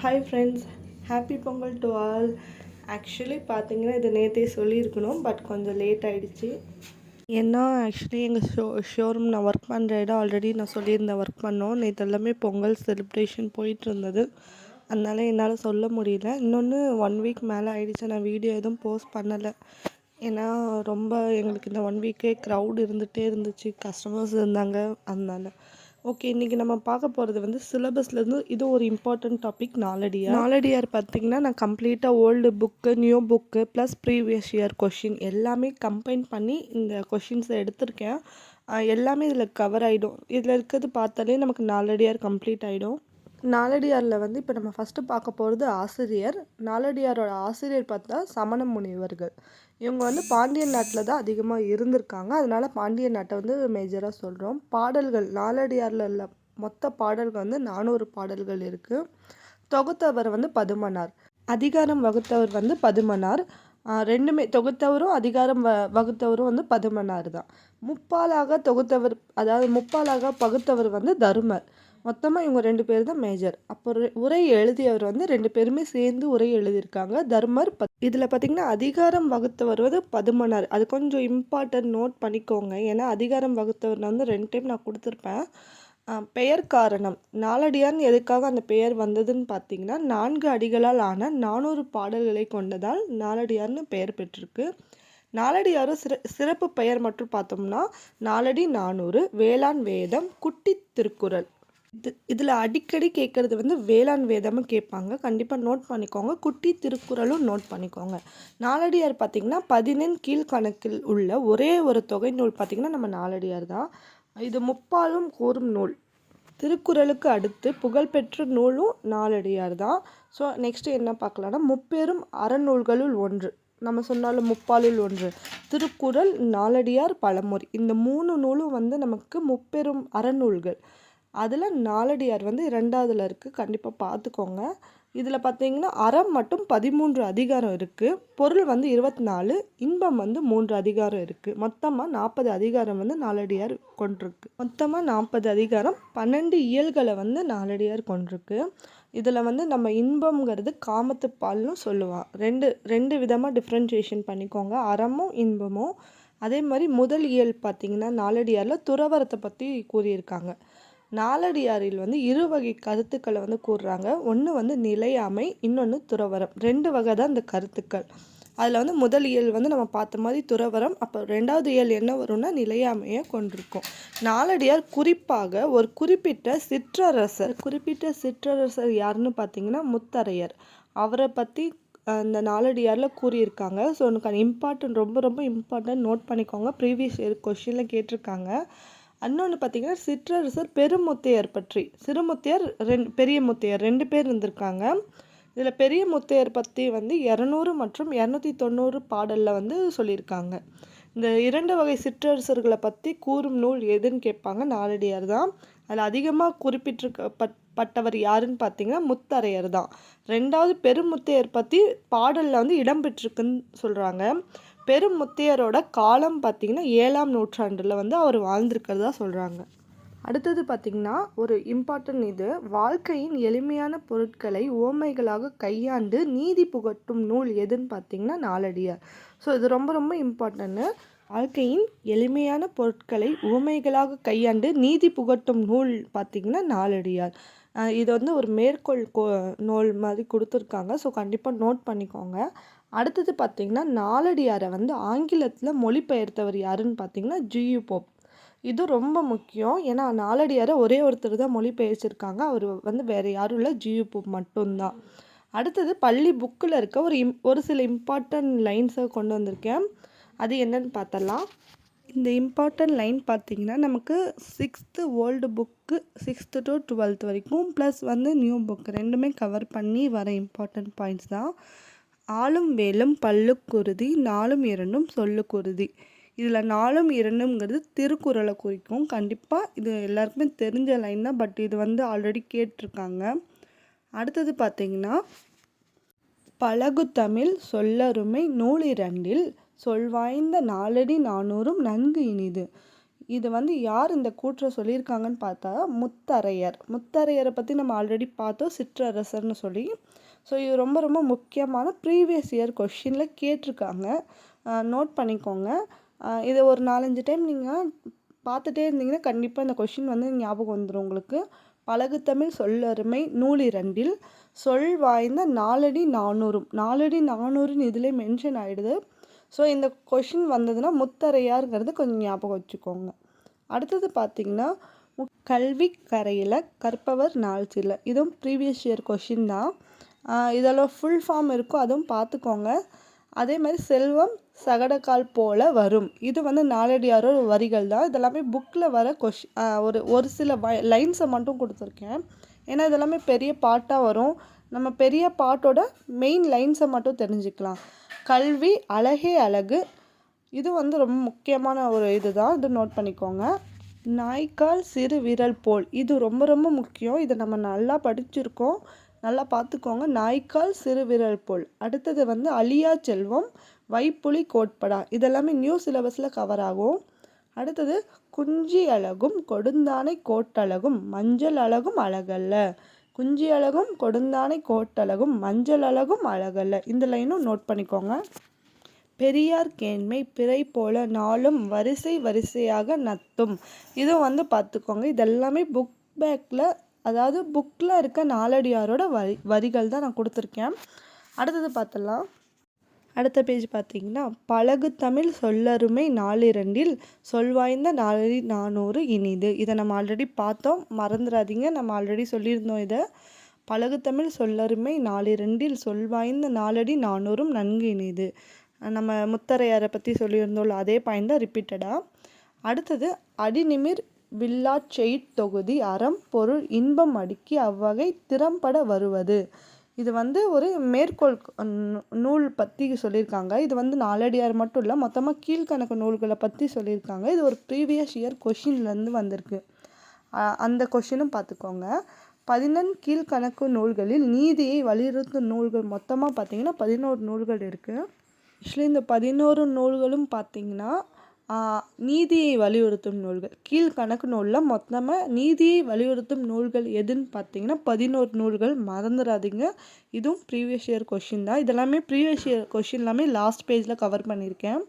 Hi friends happy Pongal to all actually பார்த்தீங்கன்னா இது நேற்றே சொல்லியிருக்கணும் பட் கொஞ்சம் லேட் ஆகிடுச்சு ஏன்னா ஆக்சுவலி எங்கள் ஷோ ஷோரூம் நான் ஒர்க் பண்ணுற இடம் ஆல்ரெடி நான் சொல்லியிருந்தேன் ஒர்க் பண்ணோம். நேற்று எல்லாமே பொங்கல் செலிப்ரேஷன் போயிட்டு இருந்தது. அதனால என்னால் சொல்ல முடியல. இன்னொன்று ஒன் வீக் மேலே ஆகிடுச்சு நான் வீடியோ எதுவும் போஸ்ட் பண்ணலை. ஏன்னா ரொம்ப எங்களுக்கு இந்த ஒன் வீக்கே க்ரௌட் இருந்துகிட்டே இருந்துச்சு. கஸ்டமர்ஸ் இருந்தாங்க. அதனால். ஓகே இன்றைக்கி நம்ம பார்க்க போகிறது வந்து சிலபஸ்லேருந்து இது ஒரு இம்பார்ட்டன்ட் டாபிக் நாலடியார் நாலடியார் பார்த்தீங்கன்னா நான் கம்ப்ளீட்டாக old book new book plus previous year question எல்லாமே கம்பைன் பண்ணி இந்த கொஷின்ஸை எடுத்திருக்கேன். எல்லாமே இதில் கவர் ஆகிடும் இதில் இருக்கிறது பார்த்தாலே நமக்கு நாலடியார் கம்ப்ளீட் ஆகிடும் நாலடியாரில் வந்து இப்போ நம்ம ஃபஸ்ட்டு பார்க்க போகிறது ஆசிரியர். நாலடியாரோட ஆசிரியர் பார்த்தா சமண முனிவர்கள். இவங்க வந்து பாண்டியன் நாட்டில் தான் அதிகமாக இருந்திருக்காங்க. அதனால பாண்டியன் நாட்டை வந்து மேஜராக சொல்கிறோம் பாடல்கள் நாலடியாரில் உள்ள மொத்த பாடல்கள் வந்து நானூறு பாடல்கள் இருக்குது தொகுத்தவர் வந்து பதுமனார். அதிகாரம் வகுத்தவர் வந்து பதுமனார். ரெண்டுமே தொகுத்தவரும் அதிகாரம் வ வகுத்தவரும் வந்து பதுமனார் தான். முப்பாலாக தொகுத்தவர் அதாவது முப்பாலாக பகுத்தவர் வந்து தருமர். மொத்தமாக இவங்க ரெண்டு பேர் தான் மேஜர் அப்போ உரை எழுதியவர் வந்து ரெண்டு பேருமே சேர்ந்து உரை எழுதியிருக்காங்க. தர்மர் பத் இதில் பார்த்திங்கன்னா அதிகாரம் வகுத்தவர் வந்து பதுமனார். அது கொஞ்சம் இம்பார்ட்டன்ட் நோட் பண்ணிக்கோங்க. ஏன்னா அதிகாரம் வகுத்தவர் வந்து ரெண்டு டைம் நான் கொடுத்துருப்பேன். பெயர் காரணம். நாலடியார்னு எதுக்காக அந்த பெயர் வந்ததுன்னு பார்த்தீங்கன்னா நான்கு அடிகளால் ஆன நானூறு பாடல்களை கொண்டதால் நாலடியார்னு பெயர் பெற்றிருக்கு. நாலடியாரும் சிற சிறப்பு பெயர் மட்டும் பார்த்தோம்னா நாலடி நானூறு வேளாண் வேதம் குட்டி திருக்குறள். இது இதில் அடிக்கடி கேட்குறது வந்து வேளாண் வேதமும் கேட்பாங்க கண்டிப்பாக நோட் பண்ணிக்கோங்க. குட்டி திருக்குறளும் நோட் பண்ணிக்கோங்க. நாலடியார் பார்த்திங்கன்னா பதினெண் கீழ்கணக்கில் உள்ள ஒரே ஒரு தொகை நூல் பார்த்திங்கன்னா நம்ம நாலடியார் தான். இது முப்பாலும் கூறும் நூல். திருக்குறளுக்கு அடுத்து புகழ்பெற்ற நூலும் நாலடியார் தான். ஸோ நெக்ஸ்ட்டு என்ன பார்க்கலாம்னா முப்பெரும் அறநூல்களுள் ஒன்று. நம்ம சொன்னாலும் முப்பாலுள் ஒன்று. திருக்குறள் நாலடியார் பழமொழி. இந்த மூணு நூலும் வந்து நமக்கு முப்பெரும் அறநூல்கள். அதில் நாலடியார் வந்து இரண்டாவதுல இருக்குது கண்டிப்பாக பார்த்துக்கோங்க இதில் பார்த்தீங்கன்னா அறம் மட்டும் பதிமூன்று அதிகாரம் இருக்குது பொருள் வந்து இருபத்தி நாலு இன்பம் வந்து மூன்று அதிகாரம் இருக்குது மொத்தமாக நாற்பது அதிகாரம் வந்து நாலடியார் கொண்டிருக்கு. மொத்தமாக நாற்பது அதிகாரம் பன்னெண்டு இயல்களை வந்து நாலடியார் கொண்டிருக்கு. இதில் வந்து நம்ம இன்பம்ங்கிறது காமத்து பால்னு சொல்லுவான் ரெண்டு ரெண்டு விதமாக டிஃப்ரென்ஷியேஷன் பண்ணிக்கோங்க. அறமும் இன்பமும். அதே மாதிரி முதல் இயல் பார்த்தீங்கன்னா நாலடியாரில் துறவரத்தை பற்றி கூறியிருக்காங்க. நாலடியாரில் வந்து இரு வகை கருத்துக்களை வந்து கூறுறாங்க. ஒன்று வந்து நிலையாமை இன்னொன்று துறவரம் ரெண்டு வகை தான் இந்த கருத்துக்கள். அதில் வந்து முதல் இயல் வந்து நம்ம பார்த்த மாதிரி துறவரம் அப்போ ரெண்டாவது இயல் என்ன வரும்னா நிலையாமையை கொண்டிருக்கும். நாலடியார் குறிப்பாக ஒரு குறிப்பிட்ட சிற்றரசர். குறிப்பிட்ட சிற்றரசர் யாருன்னு பார்த்தீங்கன்னா முத்தரையர். அவரை பற்றி அந்த நாலடியாரில் கூறியிருக்காங்க. ஸோ எனக்கு இம்பார்ட்டன்ட் ரொம்ப ரொம்ப இம்பார்ட்டன்ட் நோட் பண்ணிக்கோங்க. ப்ரீவியஸ் இயர் கொஷினில் கேட்டிருக்காங்க. இன்னொன்று பார்த்தீங்கன்னா சிற்றரசர் பெருமுத்தையர் பற்றி. சிறுமுத்தையர் ரெண்டு பெரிய முத்தையர் ரெண்டு பேர் இருந்திருக்காங்க. இதில் பெரிய முத்தையர் பற்றி வந்து இரநூறு மற்றும் இரநூத்தி தொண்ணூறு பாடலில் வந்து சொல்லியிருக்காங்க. இந்த இரண்டு வகை சிற்றரசர்களை பற்றி கூறும் நூல் எதுன்னு கேட்பாங்க நாலடியார் தான். அதில் அதிகமாக குறிப்பிட்டிருக்க பட் பட்டவர் யாருன்னு பார்த்தீங்கன்னா முத்தரையர் தான். ரெண்டாவது பெருமுத்தையர் பற்றி பாடலில் வந்து இடம்பெற்றிருக்குன்னு சொல்கிறாங்க பெருமுத்தையரோட காலம் பார்த்தீங்கன்னா ஏழாம் நூற்றாண்டில் வந்து அவர் வாழ்ந்திருக்கிறதா சொல்கிறாங்க அடுத்தது பார்த்திங்கன்னா ஒரு இம்பார்ட்டன்ட் இது வாழ்க்கையின் எளிமையான பொருட்களை ஓமைகளாக கையாண்டு நீதி புகட்டும் நூல் எதுன்னு பார்த்திங்கன்னா நாலடியார் ஸோ இது ரொம்ப ரொம்ப இம்பார்ட்டன்ட்டு வாழ்க்கையின் எளிமையான பொருட்களை உவமைகளாக கையாண்டு நீதி புகட்டும் நூல் பார்த்திங்கன்னா நாலடியார் இது வந்து ஒரு மேற்கோள் கோ நூல் மாதிரி கொடுத்துருக்காங்க. ஸோ கண்டிப்பாக நோட் பண்ணிக்கோங்க. அடுத்தது பார்த்திங்கன்னா நாலடியாரை வந்து ஆங்கிலத்தில் மொழிபெயர்த்தவர் யாருன்னு பார்த்தீங்கன்னா ஜியு போப். இது ரொம்ப முக்கியம். ஏன்னா நாலடியாரை ஒரே ஒருத்தர் தான் மொழிபெயர்ச்சிருக்காங்க. அவர் வந்து வேறு யாரும் இல்லை. ஜியு போப் மட்டும்தான். அடுத்தது பள்ளி புக்கில் இருக்க ஒரு இம் ஒரு சில இம்பார்ட்டன்ட் லைன்ஸை கொண்டு வந்திருக்கேன். அது என்னன்னு பார்த்தலாம். இந்த இம்பார்ட்டன்ட் லைன் பார்த்திங்கன்னா நமக்கு sixth old book sixth to twelfth வரைக்கும் ப்ளஸ் வந்து நியூ புக் ரெண்டுமே கவர் பண்ணி வர இம்பார்ட்டன்ட் பாயிண்ட்ஸ் தான். ஆளும் வேலும் பல்லுக்குருதி நாலும் இரண்டும் சொல்லுக்குருதி இதில் நாலும் இரண்டுங்கிறது திருக்குறளை குறிக்கும். கண்டிப்பாக இது எல்லாருக்குமே தெரிஞ்ச லைன் தான். பட் இது வந்து ஆல்ரெடி கேட்டிருக்காங்க. அடுத்தது பார்த்தீங்கன்னா பழகு தமிழ் சொல்லருமை நூலிரண்டில் சொல்வாய்ந்த நாலடி நானூறும் நன்கு இனிது. இது வந்து யார் இந்த கூற்றை சொல்லியிருக்காங்கன்னு பார்த்தா முத்தரையர். முத்தரையரை பற்றி நம்ம ஆல்ரெடி பார்த்தோம். சிற்றரசர்னு சொல்லி ஸோ இது ரொம்ப ரொம்ப முக்கியமான ப்ரீவியஸ் இயர் கொஷினில் கேட்டிருக்காங்க. நோட் பண்ணிக்கோங்க. இதை ஒரு நாலஞ்சு டைம் நீங்கள் பார்த்துட்டே இருந்தீங்கன்னா கண்டிப்பாக இந்த கொஷின் வந்து ஞாபகம் வந்துடும் உங்களுக்கு. பழகுத்தமிழ் சொல்லருமை நூல் இரண்டில் சொல் வாய்ந்த நாலடி நானூறும். நாலடி நானூறுன்னு இதிலே மென்ஷன் ஆகிடுது ஸோ இந்த கொஷின் வந்ததுன்னா முத்தரையாருங்கிறது கொஞ்சம் ஞாபகம் வச்சுக்கோங்க. அடுத்தது பார்த்திங்கன்னா கல்வி கரையில் கற்பவர் நாள் சில. இதுவும் ப்ரீவியஸ் இயர் கொஷின் தான். இதெல்லாம் ஃபுல் ஃபார்ம் இருக்கும் அதுவும் பார்த்துக்கோங்க. அதே மாதிரி செல்வம் சகடக்கால் போல வரும். இது வந்து நாலடியாரோட வரிகள் தான். இதெல்லாமே புக்கில் வர கொஷ் ஒரு ஒரு சில லைன்ஸை மட்டும் கொடுத்துருக்கேன். ஏன்னா இதெல்லாமே பெரிய பாட்டாக வரும். நம்ம பெரிய பாட்டோட மெயின் லைன்ஸை மட்டும் தெரிஞ்சுக்கலாம். கல்வி அழகே அழகு. இது வந்து ரொம்ப முக்கியமான ஒரு இதுதான் இது நோட் பண்ணிக்கோங்க. நாய்க்கால் சிறு விரல் போல். இது ரொம்ப ரொம்ப முக்கியம். இதை நம்ம நல்லா படிச்சிருக்கோம். நல்லா பார்த்துக்கோங்க. நாய்க்கால் சிறுவிரல் போல். அடுத்தது வந்து அழியா செல்வம் வைப்புலி கோட்படா. இதெல்லாமே நியூ சிலபஸில் கவர் ஆகும். அடுத்தது குஞ்சி அழகும் கொடுந்தானை கோட்டழகும் மஞ்சள் அழகும் அழகல்ல. குஞ்சி அழகும் கொடுந்தானை கோட்டழகும் மஞ்சள் அழகும் அழகல்ல. இந்த லைனும் நோட் பண்ணிக்கோங்க. பெரியார் கேண்மை பிறை போல நாளும் வரிசை வரிசையாக நத்தும். இதுவும் வந்து பார்த்துக்கோங்க. இதெல்லாமே புக் பேக்கில் அதாவது புக்கில் இருக்க நாலடியாரோட வரி வரிகள் தான் நான் கொடுத்துருக்கேன். அடுத்தது பார்த்தலாம் அடுத்த பேஜ் பார்த்தீங்கன்னா பழகு தமிழ் சொல்லருமை நாளிரண்டில் சொல்வாய்ந்த நாலடி நானூறு இனிது. இதை நம்ம ஆல்ரெடி பார்த்தோம். மறந்துடாதீங்க. நம்ம ஆல்ரெடி சொல்லியிருந்தோம் இதை. பழகு தமிழ் சொல்லருமை நாளிரண்டில் சொல்வாய்ந்த நாலடி நானூறும் நன்கு இனிது. நம்ம முத்தரையாரை பற்றி சொல்லியிருந்தோம்ல அதே பாயிண்ட் தான் ரிப்பீட்டடாக அடுத்தது அடிநிமிர் வில்லா தொகுதி அறம் பொருள் இன்பம் அடுக்கி அவ்வகை திறம்பட வருவது. இது வந்து ஒரு மேற்கோள் நூல் பற்றி சொல்லியிருக்காங்க இது வந்து நாலடியார் மட்டும் இல்லை மொத்தமாக கீழ்க்கணக்கு நூல்களை பற்றி சொல்லியிருக்காங்க இது ஒரு ப்ரீவியஸ் இயர் கொஷின்லேருந்து வந்திருக்கு. அந்த கொஷினும் பார்த்துக்கோங்க பதினெண் கீழ்கணக்கு நூல்களில் நீதியை வலியுறுத்தும் நூல்கள் மொத்தமாக பார்த்தீங்கன்னா பதினோரு நூல்கள் இருக்குது ஆக்சுவலி இந்த பதினோரு நூல்களும் பார்த்தீங்கன்னா நீதியை வலியுறுத்தும் நூல்கள். கீழ்கணக்கு நூலில் மொத்தமாக நீதியை வலியுறுத்தும் நூல்கள் எதுன்னு பார்த்தீங்கன்னா பதினோரு நூல்கள் மறந்துடாதீங்க இதுவும் ப்ரீவியஸ் இயர் கொஷின் தான். இதெல்லாமே ப்ரீவியஸ் இயர் கொஷின் எல்லாமே லாஸ்ட் பேஜில் கவர் பண்ணியிருக்கேன்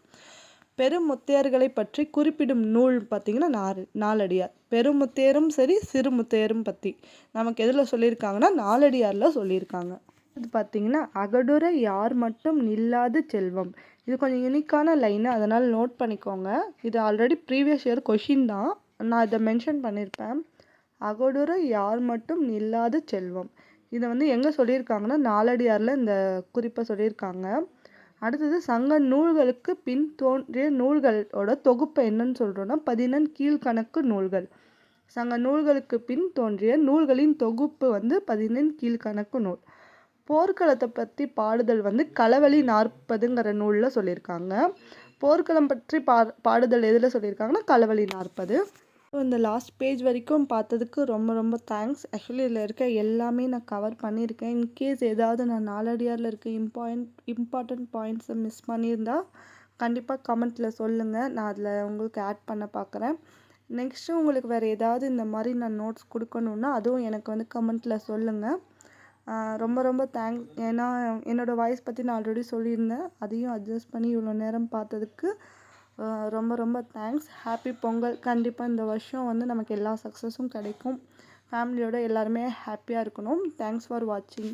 பெருமுத்தையர்களை பற்றி குறிப்பிடும் நூல் பார்த்தீங்கன்னா நாலு நாலடியார். பெருமுத்தையரும் சரி சிறுமுத்தையரும் பற்றி நமக்கு எதில் சொல்லியிருக்காங்கன்னா நாலடியாரில் சொல்லியிருக்காங்க இது பார்த்திங்கன்னா அகடுரை யார் மட்டும் நில்லாது செல்வம். இது கொஞ்சம் யூனிக்கான லைனு அதனால் நோட் பண்ணிக்கோங்க. இது ஆல்ரெடி ப்ரீவியஸ் இயர் கொஷின் தான். நான் இதை மென்ஷன் பண்ணியிருப்பேன் அகடுரை யார் மட்டும் இல்லாத செல்வம். இதை வந்து எங்கே சொல்லியிருக்காங்கன்னா நாலடியாரில் இந்த குறிப்பை சொல்லியிருக்காங்க. அடுத்தது சங்க நூல்களுக்கு பின் தோன்றிய நூல்களோட தொகுப்பு என்னன்னு சொல்கிறோன்னா பதினெண் கீழ்க்கணக்கு நூல்கள். சங்க நூல்களுக்கு பின் தோன்றிய நூல்களின் தொகுப்பு வந்து பதினெண் கீழ்க்கணக்கு நூல். போர்க்களத்தை பற்றி பாடுதல் வந்து களவழி நாற்பதுங்கிற நூலில் சொல்லியிருக்காங்க. போர்க்களம் பற்றி பா பாடுதல் எதில் சொல்லியிருக்காங்கன்னா களவழி நாற்பது. இந்த லாஸ்ட் பேஜ் வரைக்கும் பார்த்ததுக்கு ரொம்ப ரொம்ப தேங்க்ஸ் ஆக்சுவலி இதில் இருக்க எல்லாமே நான் கவர் பண்ணியிருக்கேன். இன்கேஸ் ஏதாவது நான் நாலடியாரில் இருக்க இம்பார்ட் இம்பார்ட்டண்ட் பாயிண்ட்ஸை மிஸ் பண்ணியிருந்தால் கண்டிப்பாக கமெண்ட்டில் சொல்லுங்கள் நான் அதில் உங்களுக்கு ஆட் பண்ண பார்க்குறேன் நெக்ஸ்ட்டு உங்களுக்கு வேறு ஏதாவது இந்த மாதிரி நான் நோட்ஸ் கொடுக்கணுன்னா அதுவும் எனக்கு வந்து கமெண்ட்டில் சொல்லுங்கள் ரொம்ப ரொம்ப தேங்க்ஸ் ஏன்னா என்னோடய வாய்ஸ் பற்றி நான் ஆல்ரெடி சொல்லியிருந்தேன். அதையும் அட்ஜஸ்ட் பண்ணி இவ்வளோ நேரம் பார்த்ததுக்கு ரொம்ப ரொம்ப தேங்க்ஸ் ஹாப்பி பொங்கல். கண்டிப்பாக இந்த வருஷம் வந்து நமக்கு எல்லா சக்ஸஸும் கிடைக்கும். ஃபேமிலியோட எல்லாருமே ஹாப்பியாக இருக்கணும். தேங்க்ஸ் ஃபார் வாட்சிங்